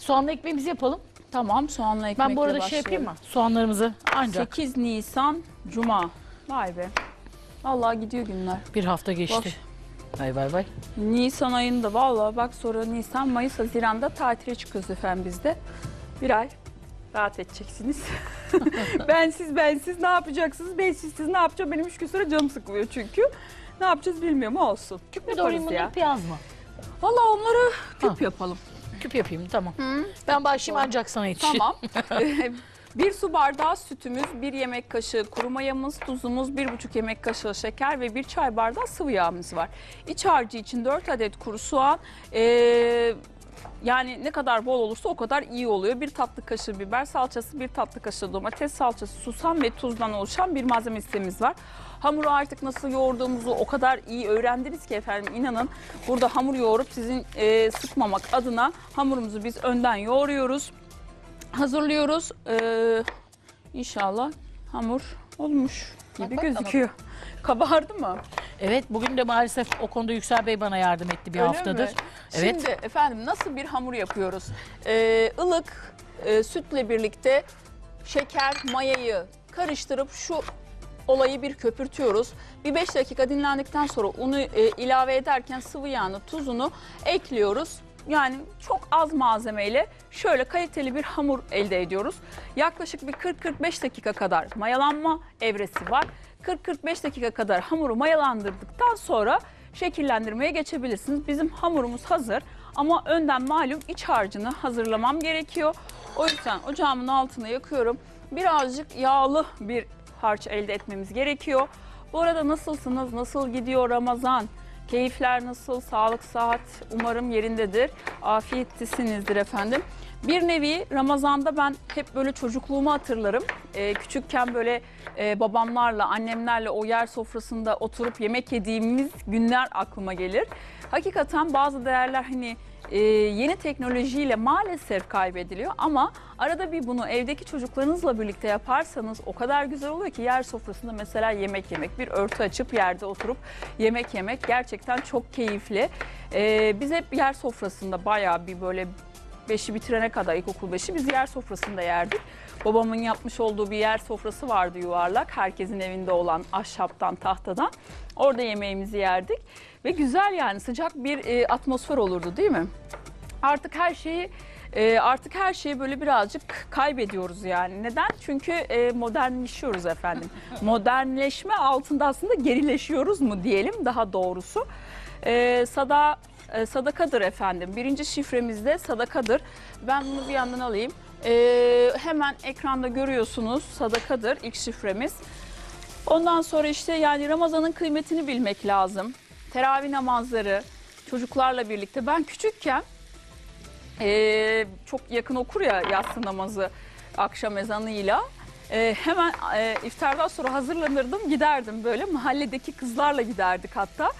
Soğanlı ekmeğimizi yapalım. Tamam soğanla ekmekle Ben bu arada şey yapayım mı? Soğanlarımızı ancak 8 Nisan Cuma. Vay be. Vallahi gidiyor günler. bir hafta geçti. Vay vay vay. Nisan ayında vallahi bak sonra Nisan, Mayıs, Haziran'da tatile çıkıyoruz efendim bizde. Bir ay rahat edeceksiniz. bensiz bensiz ne yapacaksınız? Bensiz siz ne yapacağım? Benim üç gün sonra canım sıkılıyor çünkü. Ne yapacağız bilmiyorum olsun. Küp mü doğrayayım bunu ya. piyaz mı? Vallahi onları küp yapalım. Küp yapayım tamam. Ben başlayayım ancak sana yetişir. Tamam. bir su bardağı sütümüz, bir yemek kaşığı kuru mayamız, tuzumuz, bir buçuk yemek kaşığı şeker ve bir çay bardağı sıvı yağımız var. İç harcı için 4 adet kuru soğan, ee, yani ne kadar bol olursa o kadar iyi oluyor. Bir tatlı kaşığı biber salçası, bir tatlı kaşığı domates salçası, susam ve tuzdan oluşan bir malzeme listemiz var. Hamuru artık nasıl yoğurduğumuzu o kadar iyi öğrendiniz ki efendim inanın. Burada hamur yoğurup sizin ee, sıkmamak adına hamurumuzu biz önden yoğuruyoruz hazırlıyoruz. Ee, inşallah hamur olmuş gibi bak, gözüküyor. Kabardı mı? Evet bugün de maalesef o konuda Yüksel Bey bana yardım etti bir Öyle haftadır. mi? Evet. Şimdi efendim nasıl bir hamur yapıyoruz? Ee, ılık e, sütle birlikte şeker, mayayı karıştırıp şu olayı bir köpürtüyoruz. Bir 5 dakika dinlendikten sonra unu e, ilave ederken sıvı yağını, tuzunu ekliyoruz. Yani çok az malzemeyle şöyle kaliteli bir hamur elde ediyoruz. Yaklaşık bir 40-45 dakika kadar mayalanma evresi var. 40-45 dakika kadar hamuru mayalandırdıktan sonra şekillendirmeye geçebilirsiniz. Bizim hamurumuz hazır ama önden malum iç harcını hazırlamam gerekiyor. O yüzden ocağımın altını yakıyorum. Birazcık yağlı bir harç elde etmemiz gerekiyor. Bu arada nasılsınız? Nasıl gidiyor Ramazan? Keyifler nasıl? Sağlık, saat umarım yerindedir. Afiyetlisinizdir efendim. Bir nevi Ramazan'da ben hep böyle çocukluğumu hatırlarım. Ee, küçükken böyle e, babamlarla, annemlerle o yer sofrasında oturup yemek yediğimiz günler aklıma gelir. Hakikaten bazı değerler hani e, yeni teknolojiyle maalesef kaybediliyor ama arada bir bunu evdeki çocuklarınızla birlikte yaparsanız o kadar güzel oluyor ki yer sofrasında mesela yemek yemek, bir örtü açıp yerde oturup yemek yemek gerçekten çok keyifli. E, biz hep yer sofrasında bayağı bir böyle beşi bitirene kadar ilkokul beşi biz yer sofrasında yerdik. Babamın yapmış olduğu bir yer sofrası vardı yuvarlak. Herkesin evinde olan ahşaptan, tahtadan. Orada yemeğimizi yerdik. Ve güzel yani sıcak bir e, atmosfer olurdu değil mi? Artık her şeyi e, artık her şeyi böyle birazcık kaybediyoruz yani. Neden? Çünkü e, modernleşiyoruz efendim. Modernleşme altında aslında gerileşiyoruz mu diyelim daha doğrusu. E, sada e, sadakadır efendim. Birinci şifremizde sadakadır. Ben bunu bir yandan alayım. E, hemen ekranda görüyorsunuz sadakadır ilk şifremiz. Ondan sonra işte yani Ramazan'ın kıymetini bilmek lazım. Teravih namazları çocuklarla birlikte. Ben küçükken eee, çok yakın okur ya yatsı namazı akşam ezanıyla. Eee, hemen eee, iftardan sonra hazırlanırdım giderdim böyle mahalledeki kızlarla giderdik hatta.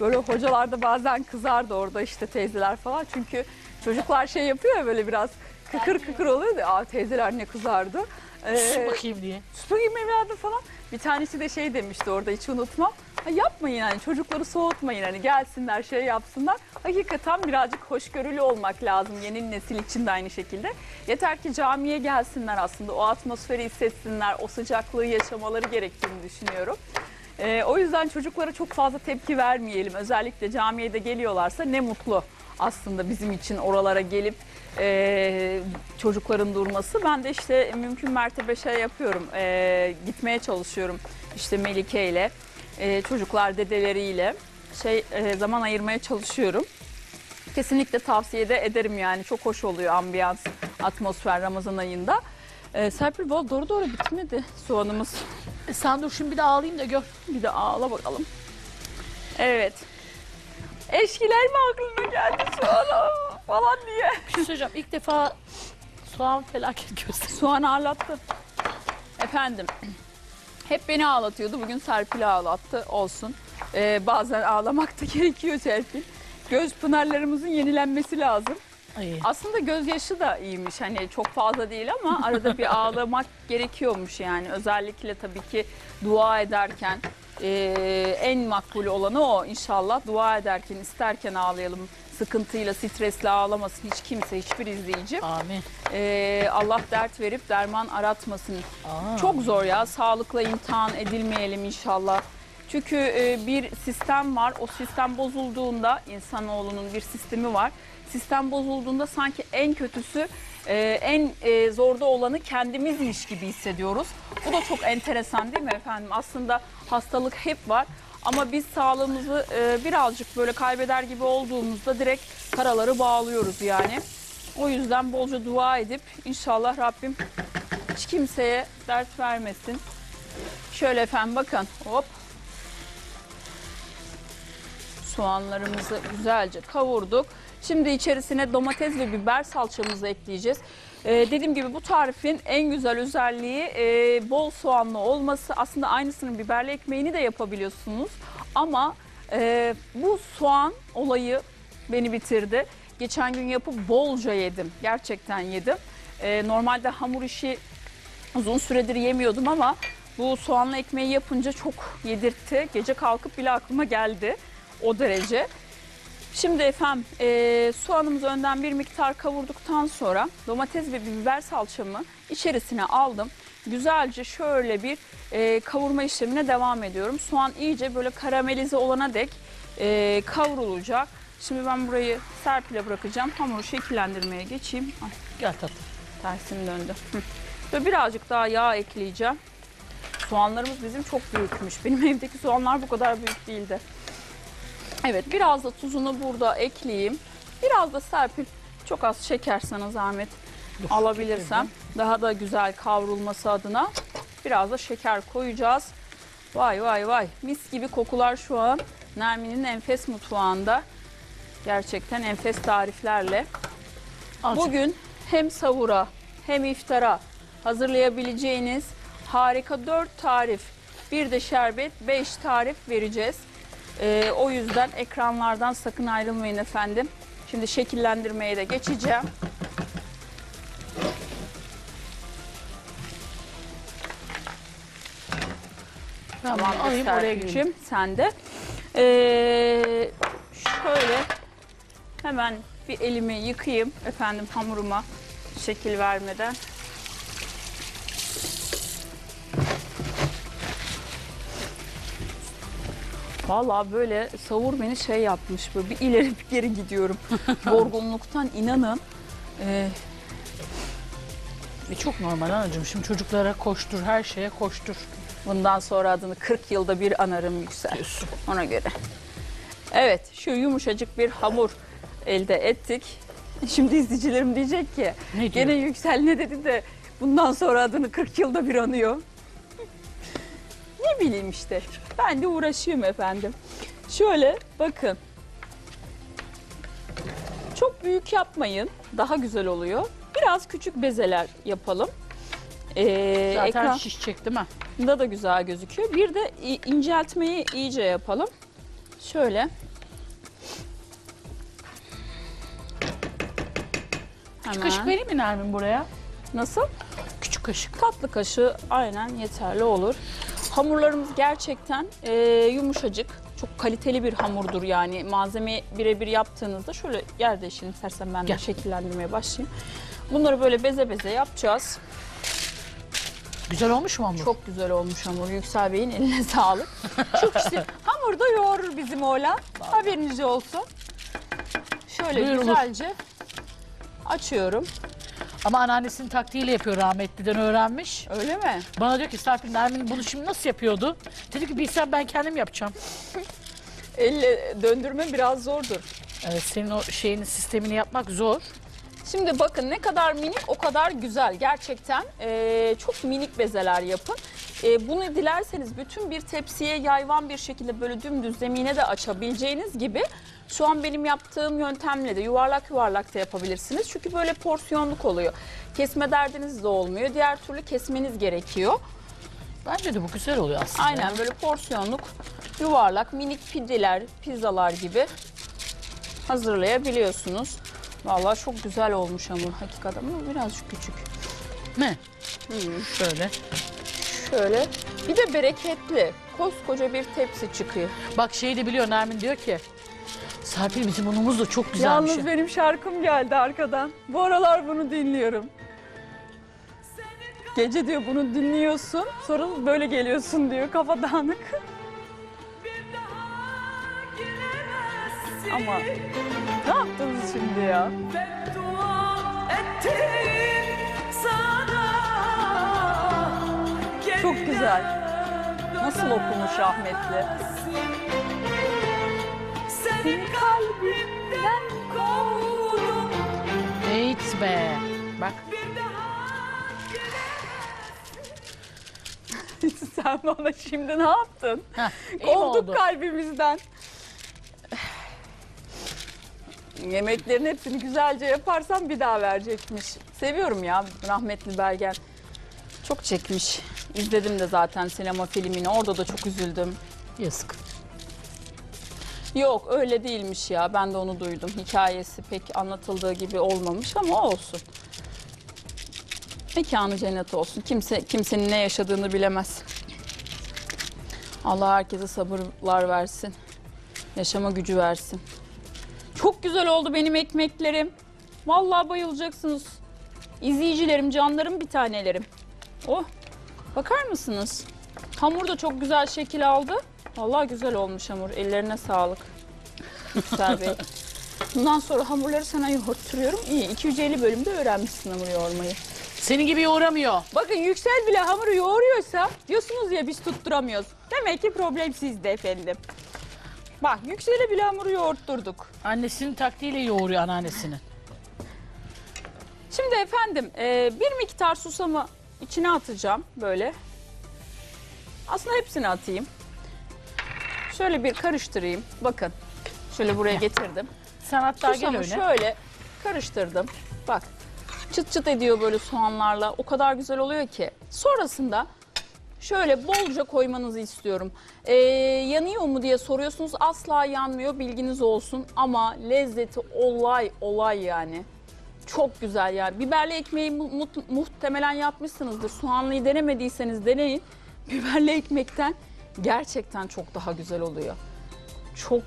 Böyle hocalar da bazen kızardı orada işte teyzeler falan. Çünkü çocuklar şey yapıyor ya böyle biraz kıkır kıkır oluyor da Aa, teyzeler ne kızardı. Sus Eee, bakayım diye. Sus bakayım evladım falan. Bir tanesi de şey demişti orada hiç unutmam. Ha, yapmayın yani çocukları soğutmayın hani gelsinler şey yapsınlar. Hakikaten birazcık hoşgörülü olmak lazım yeni nesil için de aynı şekilde. Yeter ki camiye gelsinler aslında o atmosferi hissetsinler, o sıcaklığı yaşamaları gerektiğini düşünüyorum. Ee, o yüzden çocuklara çok fazla tepki vermeyelim. Özellikle camiye de geliyorlarsa ne mutlu aslında bizim için oralara gelip e, çocukların durması. Ben de işte mümkün mertebe şey yapıyorum, e, gitmeye çalışıyorum işte Melike ile, e, çocuklar dedeleriyle şey e, zaman ayırmaya çalışıyorum. Kesinlikle tavsiye de ederim yani çok hoş oluyor ambiyans, atmosfer Ramazan ayında. E, Serpil bol doğru doğru bitmedi soğanımız. E, sen dur şimdi bir de ağlayayım da gör. Bir de ağla bakalım. Evet. Eşkiler mi aklına geldi soğan falan diye. Bir şey söyleyeceğim. İlk defa soğan felaket gösteriyor. Soğan ağlattı. Efendim. Hep beni ağlatıyordu. Bugün Serpil'i ağlattı. Olsun. Ee, bazen ağlamak da gerekiyor Serpil. Göz pınarlarımızın yenilenmesi lazım. Ay. Aslında gözyaşı da iyiymiş. Hani çok fazla değil ama arada bir ağlamak gerekiyormuş yani. Özellikle tabii ki dua ederken e, en makbul olanı o inşallah. Dua ederken, isterken ağlayalım. sıkıntıyla, stresle ağlamasın hiç kimse, hiçbir izleyici. Amin. Ee, Allah dert verip derman aratmasın. Aa. Çok zor ya. Sağlıkla imtihan edilmeyelim inşallah. Çünkü e, bir sistem var. O sistem bozulduğunda insanoğlunun bir sistemi var. Sistem bozulduğunda sanki en kötüsü e, en e, zorda olanı kendimizmiş gibi hissediyoruz. Bu da çok enteresan değil mi efendim? Aslında hastalık hep var. Ama biz sağlığımızı e, birazcık böyle kaybeder gibi olduğumuzda direkt karaları bağlıyoruz yani. O yüzden bolca dua edip inşallah Rabbim hiç kimseye dert vermesin. Şöyle efendim bakın hop. Soğanlarımızı güzelce kavurduk. Şimdi içerisine domates ve biber salçamızı ekleyeceğiz. Ee, dediğim gibi bu tarifin en güzel özelliği e, bol soğanlı olması. Aslında aynısını biberli ekmeğini de yapabiliyorsunuz. Ama e, bu soğan olayı beni bitirdi. Geçen gün yapıp bolca yedim. Gerçekten yedim. Ee, normalde hamur işi uzun süredir yemiyordum ama bu soğanlı ekmeği yapınca çok yedirtti. Gece kalkıp bile aklıma geldi o derece. Şimdi efendim e, soğanımızı önden bir miktar kavurduktan sonra domates ve biber salçamı içerisine aldım. Güzelce şöyle bir e, kavurma işlemine devam ediyorum. Soğan iyice böyle karamelize olana dek e, kavrulacak. Şimdi ben burayı serpile bırakacağım. Hamuru şekillendirmeye geçeyim. Ay, Gel tatlım. tersim döndü. Hı. Ve birazcık daha yağ ekleyeceğim. Soğanlarımız bizim çok büyükmüş. Benim evdeki soğanlar bu kadar büyük değildi. Evet biraz da tuzunu burada ekleyeyim. Biraz da serpil çok az şeker sana zahmet Dur, alabilirsem. Daha da güzel kavrulması adına biraz da şeker koyacağız. Vay vay vay mis gibi kokular şu an Nermin'in enfes mutfağında. Gerçekten enfes tariflerle. Azıcık. Bugün hem savura hem iftara hazırlayabileceğiniz harika 4 tarif, bir de şerbet 5 tarif vereceğiz. Ee, o yüzden ekranlardan sakın ayrılmayın efendim. Şimdi şekillendirmeye de geçeceğim. Tamam alayım oraya. Serpil'cim, sen de. Ee, şöyle hemen bir elimi yıkayayım efendim hamuruma şekil vermeden. Vallahi böyle savur beni şey yapmış böyle bir ileri bir geri gidiyorum. Yorgunluktan inanın. Ee, E, çok normal anacığım. Şimdi çocuklara koştur, her şeye koştur bundan sonra adını 40 yılda bir anarım yüksel. diyorsun. Ona göre. Evet şu yumuşacık bir hamur elde ettik. Şimdi izleyicilerim diyecek ki Ne diyor? gene Yüksel ne dedi de bundan sonra adını 40 yılda bir anıyor. Ne bileyim işte. Ben de uğraşıyorum efendim. Şöyle bakın. Çok büyük yapmayın. Daha güzel oluyor. Biraz küçük bezeler yapalım. Ee, Zaten ekran- şişecek değil mi? da da güzel gözüküyor. Bir de inceltmeyi iyice yapalım. Şöyle. Hemen. Kaşık vereyim mi Nermin buraya? Nasıl? Küçük kaşık. Tatlı kaşığı aynen yeterli olur. Hamurlarımız gerçekten e, yumuşacık. Çok kaliteli bir hamurdur yani. Malzemeyi birebir yaptığınızda şöyle yer değiştirin istersen ben de Gel. şekillendirmeye başlayayım. Bunları böyle beze beze yapacağız. Güzel olmuş mu hamur? Çok güzel olmuş hamur. Yüksel Bey'in eline sağlık. Çok güzel. Hamur da yoğurur bizim oğlan. Haberiniz olsun. Şöyle Buyurulur. güzelce açıyorum. Ama anneannesinin taktiğiyle yapıyor rahmetliden öğrenmiş. Öyle mi? Bana diyor ki Serpil Nermin bunu şimdi nasıl yapıyordu? Dedi ki bilsem ben kendim yapacağım. Elle döndürme biraz zordur. Evet senin o şeyini sistemini yapmak zor. Şimdi bakın ne kadar minik o kadar güzel. Gerçekten eee, çok minik bezeler yapın. Eee, bunu dilerseniz bütün bir tepsiye yayvan bir şekilde böyle dümdüz zemine de açabileceğiniz gibi şu an benim yaptığım yöntemle de yuvarlak yuvarlak da yapabilirsiniz. Çünkü böyle porsiyonluk oluyor. Kesme derdiniz de olmuyor. Diğer türlü kesmeniz gerekiyor. Bence de bu güzel oluyor aslında. Aynen böyle porsiyonluk yuvarlak minik pideler, pizzalar gibi hazırlayabiliyorsunuz. Vallahi çok güzel olmuş hamur hakikaten ama birazcık küçük. Ne? Şöyle. Şöyle bir de bereketli koskoca bir tepsi çıkıyor. Bak şeyi de biliyor Nermin diyor ki Serpil bizim unumuz da çok güzelmiş. Yalnız benim şarkım geldi arkadan. Bu aralar bunu dinliyorum. Gece diyor bunu dinliyorsun, sonra böyle geliyorsun diyor kafa dağınık. Ama ne yaptınız şimdi ya? Beddua ettim sana. Çok güzel. Nasıl okumuş rahmetli? Seni kalbimden kovdum. Evet be. Bak Sen bana şimdi ne yaptın? Heh, iyi mi Kovduk oldu? kalbimizden. Yemeklerin hepsini güzelce yaparsam bir daha verecekmiş. Seviyorum ya rahmetli Bergen. Çok çekmiş. İzledim de zaten sinema filmini. Orada da çok üzüldüm. Yazık. Yok öyle değilmiş ya. Ben de onu duydum. Hikayesi pek anlatıldığı gibi olmamış ama olsun. Mekanı cennet olsun. Kimse kimsenin ne yaşadığını bilemez. Allah herkese sabırlar versin. Yaşama gücü versin. Güzel oldu benim ekmeklerim. Vallahi bayılacaksınız. İzleyicilerim, canlarım bir tanelerim. Oh, bakar mısınız? Hamur da çok güzel şekil aldı. Vallahi güzel olmuş hamur. Ellerine sağlık. Yüksel Bey. Bundan sonra hamurları sana yoğurtturuyorum. İyi, 250 bölümde öğrenmişsin hamur yoğurmayı. Senin gibi yoğuramıyor. Bakın Yüksel bile hamuru yoğuruyorsa diyorsunuz ya biz tutturamıyoruz. Demek ki problem sizde efendim. Bak Yüksel'e bile hamuru yoğurtturduk. Annesinin taktiğiyle yoğuruyor anneannesinin. Şimdi efendim e, bir miktar susamı içine atacağım böyle. Aslında hepsini atayım. Şöyle bir karıştırayım. Bakın şöyle buraya getirdim. Sen hatta gel Susamı öyle. şöyle karıştırdım. Bak çıt çıt ediyor böyle soğanlarla. O kadar güzel oluyor ki. Sonrasında şöyle bolca koymanızı istiyorum. Ee, yanıyor mu diye soruyorsunuz. Asla yanmıyor bilginiz olsun. Ama lezzeti olay olay yani. Çok güzel yani. Biberli ekmeği mu- muhtemelen yapmışsınızdır. Soğanlıyı denemediyseniz deneyin. Biberli ekmekten gerçekten çok daha güzel oluyor. Çok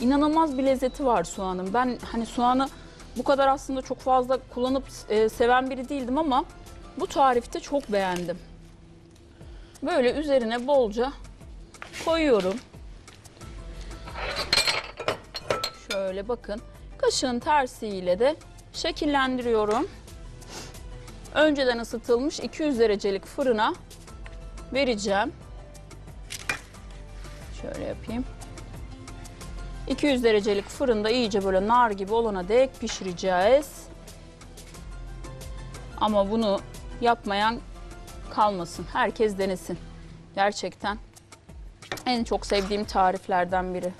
inanılmaz bir lezzeti var soğanın. Ben hani soğanı bu kadar aslında çok fazla kullanıp e, seven biri değildim ama bu tarifte çok beğendim. Böyle üzerine bolca koyuyorum. Şöyle bakın. Kaşığın tersiyle de şekillendiriyorum. Önceden ısıtılmış 200 derecelik fırına vereceğim. Şöyle yapayım. 200 derecelik fırında iyice böyle nar gibi olana dek pişireceğiz. Ama bunu yapmayan kalmasın. Herkes denesin. Gerçekten en çok sevdiğim tariflerden biri.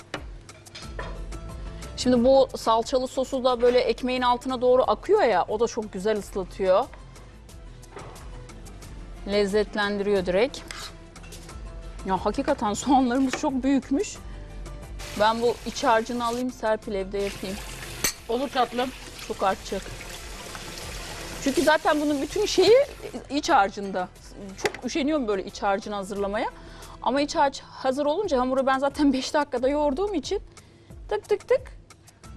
Şimdi bu salçalı sosu da böyle ekmeğin altına doğru akıyor ya o da çok güzel ıslatıyor. Lezzetlendiriyor direkt. Ya hakikaten soğanlarımız çok büyükmüş. Ben bu iç harcını alayım Serpil evde yapayım. Olur tatlım. Çok artacak. Çünkü zaten bunun bütün şeyi iç harcında. Çok üşeniyorum böyle iç harcını hazırlamaya. Ama iç harç hazır olunca hamuru ben zaten 5 dakikada yoğurduğum için tık tık tık.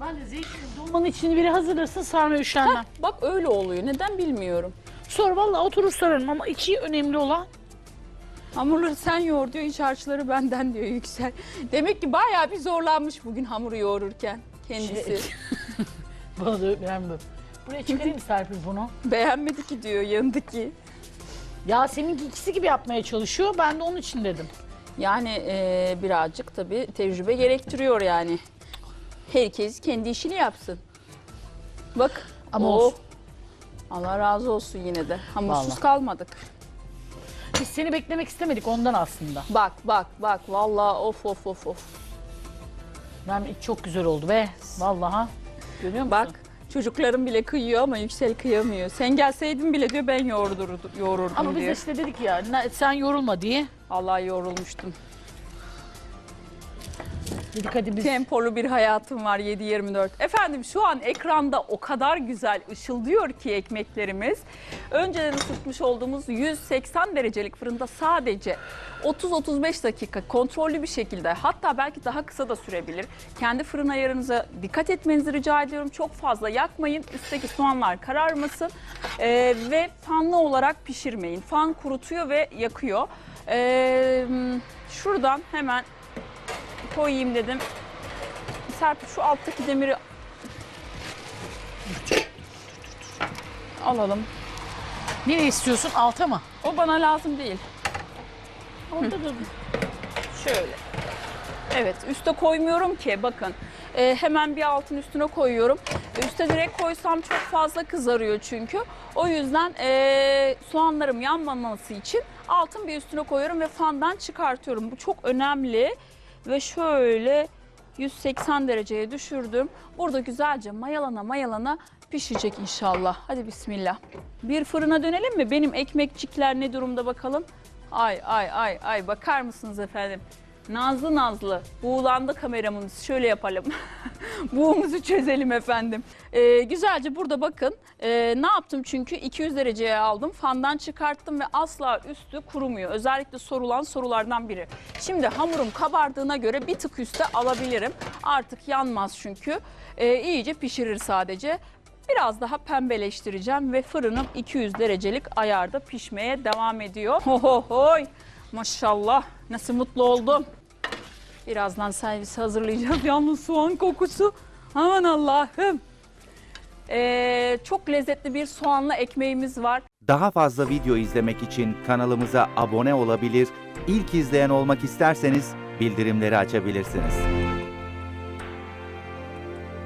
Ben de zeytinin dolmanın içini biri hazırlasın sarma üşenmem. Heh, bak öyle oluyor. Neden bilmiyorum. Sonra vallahi oturur sararım ama içi önemli olan. Hamurları sen yoğur diyor, iç harçları benden diyor Yüksel. Demek ki bayağı bir zorlanmış bugün hamuru yoğururken kendisi. Şey- Bana da beğenmiyorum. Buraya çıkarayım Serpil bunu. Beğenmedi ki diyor yanındaki. Ya seninki ikisi gibi yapmaya çalışıyor. Ben de onun için dedim. Yani eee, birazcık tabii tecrübe gerektiriyor yani. Herkes kendi işini yapsın. Bak. Ama oh, olsun. Allah razı olsun yine de. Hamursuz Vallahi. kalmadık. Biz seni beklemek istemedik ondan aslında. Bak bak bak vallahi of of of of. Ben çok güzel oldu be. Vallahi. Görüyor musun? Bak çocuklarım bile kıyıyor ama Yüksel kıyamıyor. Sen gelseydin bile diyor ben yoğurdurdum, yoğururdum Ama biz diyor. işte dedik ya "Na- sen yorulma diye. Allah yoğrulmuştum. Dedik hadi Tempolu bir hayatım var 7-24. Efendim şu an ekranda o kadar güzel ışıldıyor ki ekmeklerimiz. Önceden ısıtmış olduğumuz 180 derecelik fırında sadece 30-35 dakika kontrollü bir şekilde hatta belki daha kısa da sürebilir. Kendi fırın ayarınıza dikkat etmenizi rica ediyorum. Çok fazla yakmayın. Üstteki soğanlar kararmasın. Ee, ve fanlı olarak pişirmeyin. Fan kurutuyor ve yakıyor. Ee, şuradan hemen koyayım dedim. Serpil şu alttaki demiri alalım. nereye istiyorsun? Alta mı? O bana lazım değil. Orada da Şöyle. Evet üste koymuyorum ki bakın. Ee, hemen bir altın üstüne koyuyorum. Üste direkt koysam çok fazla kızarıyor çünkü. O yüzden ee, soğanlarım yanmaması için altın bir üstüne koyuyorum ve fandan çıkartıyorum. Bu çok önemli. Ve şöyle 180 dereceye düşürdüm. Burada güzelce mayalana mayalana pişecek inşallah. Hadi bismillah. Bir fırına dönelim mi? Benim ekmekçikler ne durumda bakalım. Ay ay ay ay bakar mısınız efendim? Nazlı nazlı buğulandı kameramız şöyle yapalım. Buğumuzu çözelim efendim. Ee, güzelce burada bakın Ee, ne yaptım çünkü 200 dereceye aldım fandan çıkarttım ve asla üstü kurumuyor. Özellikle sorulan sorulardan biri. Şimdi hamurum kabardığına göre bir tık üste alabilirim. Artık yanmaz çünkü. Ee, iyice pişirir sadece. Biraz daha pembeleştireceğim ve fırınım 200 derecelik ayarda pişmeye devam ediyor. Ho ho hoy. Maşallah nasıl mutlu oldum. Birazdan servis hazırlayacağız. Yalnız soğan kokusu. Aman Allah'ım. Ee, çok lezzetli bir soğanlı ekmeğimiz var. Daha fazla video izlemek için kanalımıza abone olabilir, ilk izleyen olmak isterseniz bildirimleri açabilirsiniz.